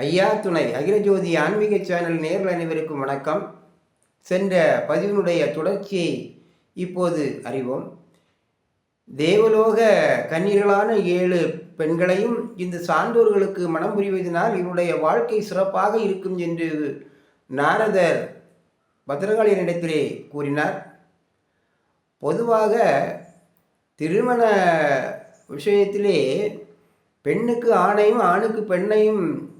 ஐயா துணை அகிலஜோதி ஆன்மீக சேனல் நேரில் அனைவருக்கும் வணக்கம். சென்ற பதிவினுடைய தொடர்ச்சியை இப்போது அறிவோம். தேவலோக கன்னிகளான ஏழு பெண்களையும் இந்த சான்றோர்களுக்கு மனம் புரிவதனால் இவருடைய வாழ்க்கை சிறப்பாக இருக்கும் என்று நாரதர் பத்திரகாளியனிடத்திலே கூறினார். பொதுவாக திருமண விஷயத்திலே பெண்ணுக்கு ஆணையும் ஆணுக்கு பெண்ணையும்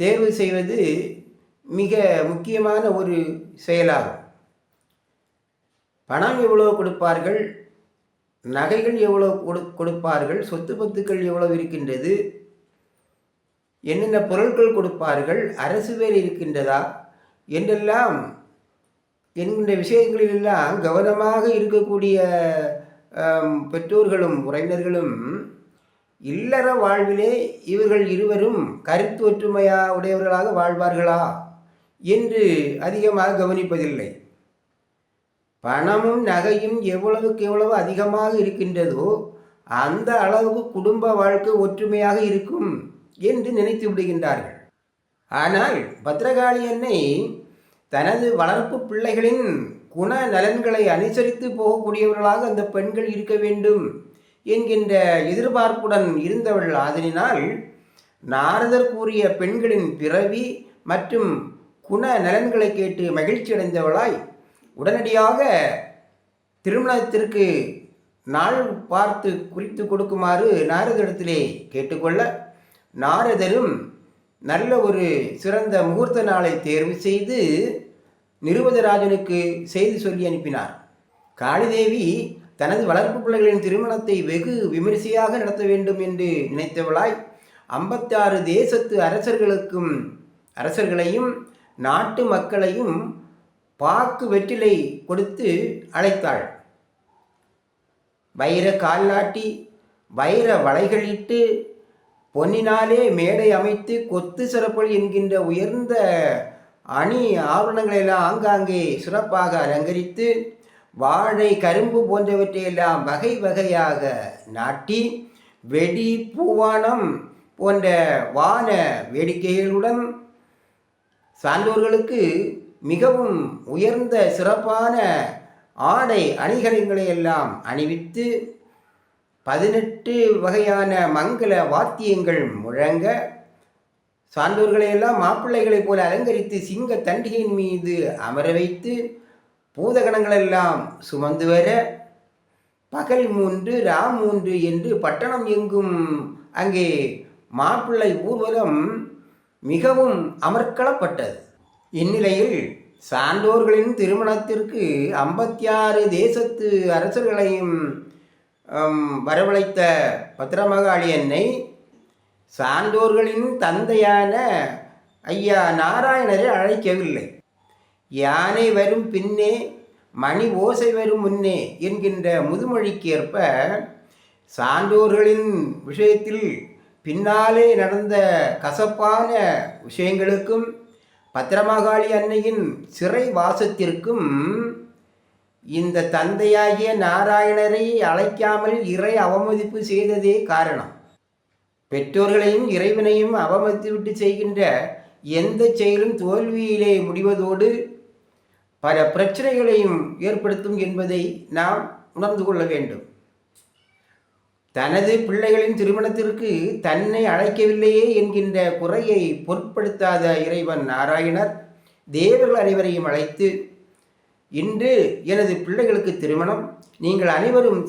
தேர்வு செய்வது மிக முக்கியமான ஒரு செயலாகும். பணம் எவ்வளோ கொடுப்பார்கள்? நகைகள் எவ்வளோ கொடு கொடுப்பார்கள்? சொத்து பத்துக்கள் எவ்வளவு இருக்கின்றது? என்னென்ன பொருட்கள் கொடுப்பார்கள்? அரசு வேறு இருக்கின்றதா? என்றெல்லாம் என்கின்ற விஷயங்களிலெல்லாம் கவனமாக இருக்கக்கூடிய பெற்றோர்களும் உறவினர்களும் இல்லற வாழ்விலே இவர்கள் இருவரும் கருத்து ஒற்றுமையா உடையவர்களாக வாழ்வார்களா என்று அதிகமாக கவனிப்பதில்லை. பணமும் நகையும் எவ்வளவுக்கு எவ்வளவு அதிகமாக இருக்கின்றதோ அந்த அளவுக்கு குடும்ப வாழ்க்கை ஒற்றுமையாக இருக்கும் என்று நினைத்து விடுகின்றார்கள். ஆனால் பத்ரகாளி அன்னை தனது வளர்ப்பு பிள்ளைகளின் குண நலன்களை அனுசரித்து போகக்கூடியவர்களாக அந்த பெண்கள் இருக்க வேண்டும். என்கின்ற எதிர்பார்ப்புடன் இருந்தவள் ஆதலினால் நாரதர் கூறிய பெண்களின் பிறவி மற்றும் குண நலன்களை கேட்டு மகிழ்ச்சி அடைந்தவளாய் உடனடியாக திருமணத்திற்கு நாள் பார்த்து குறித்து கொடுக்குமாறு நாரதரிடத்திலே கேட்டுக்கொள்ள நாரதரும் நல்ல ஒரு சிறந்த முகூர்த்த நாளை தேர்வு செய்து நிருபதராஜனுக்கு செய்தி சொல்லி அனுப்பினார். காளிதேவி தனது வளர்ப்பு பிள்ளைகளின் திருமணத்தை வெகு விமரிசையாக நடத்த வேண்டும் என்று நினைத்தவளாய் ஐம்பத்தாறு தேசத்து அரசர்களுக்கும் அரசர்களையும் நாட்டு மக்களையும் பாக்கு வெற்றிலை கொடுத்து அழைத்தாள். வைர கால்நாட்டி வைர வளைகளிட்டு பொன்னினாலே மேடை அமைத்து கொத்து சிறப்பல் என்கின்ற உயர்ந்த அணி ஆவணங்களெல்லாம் ஆங்காங்கே சிறப்பாக அலங்கரித்து வாழை கரும்பு போன்றவற்றையெல்லாம் வகை வகையாக நாட்டி வெடி பூவானம் போன்ற வான வேடிக்கைகளுடன் சான்றோர்களுக்கு மிகவும் உயர்ந்த சிறப்பான ஆடை அணிகலன்களை எல்லாம் அணிவித்து பதினெட்டு வகையான மங்கள வாத்தியங்கள் முழங்க சான்றோர்களை எல்லாம் மாப்பிள்ளைகளைப் போல அலங்கரித்து சிங்க தண்டிகையின் மீது அமர வைத்து பூதகணங்களெல்லாம் சுமந்து வர பகல் மூன்று ராம் மூன்று என்று பட்டணம் எங்கும் அங்கே மாப்பிள்ளை ஊர்வலம் மிகவும் அமர்க்களப்பட்டது. இந்நிலையில் சான்றோர்களின் திருமணத்திற்கு ஐம்பத்தி ஆறு தேசத்து அரசர்களையும் வரவழைத்த பத்திரமகாளி என்னை சான்றோர்களின் தந்தையான ஐயா நாராயணரை அழைக்கவில்லை. யானை வரும் பின்னே மணி ஓசை வரும் முன்னே என்கின்ற முதுமொழிக்கு ஏற்ப சான்றோர்களின் விஷயத்தில் பின்னாலே நடந்த கசப்பான விஷயங்களுக்கும் பத்திரமாகாளி அன்னையின் சிறை வாசத்திற்கும் இந்த தந்தையாகிய நாராயணரை அழைக்காமல் இறை அவமதிப்பு செய்ததே காரணம். பெற்றோர்களையும் இறைவனையும் அவமதித்துவிட்டு செய்கின்ற எந்த செயலும் தோல்வியிலே முடிவதோடு பல பிரச்சனைகளையும் ஏற்படுத்தும் என்பதை நாம் உணர்ந்து கொள்ள வேண்டும். தனது பிள்ளைகளின் திருமணத்திற்கு தன்னை அழைக்கவில்லையே என்கின்ற குறையை பொருட்படுத்தாத இறைவன் நாராயணர் தேவர்கள் அனைவரையும் அழைத்து இன்று எனது பிள்ளைகளுக்கு திருமணம் நீங்கள் அனைவரும்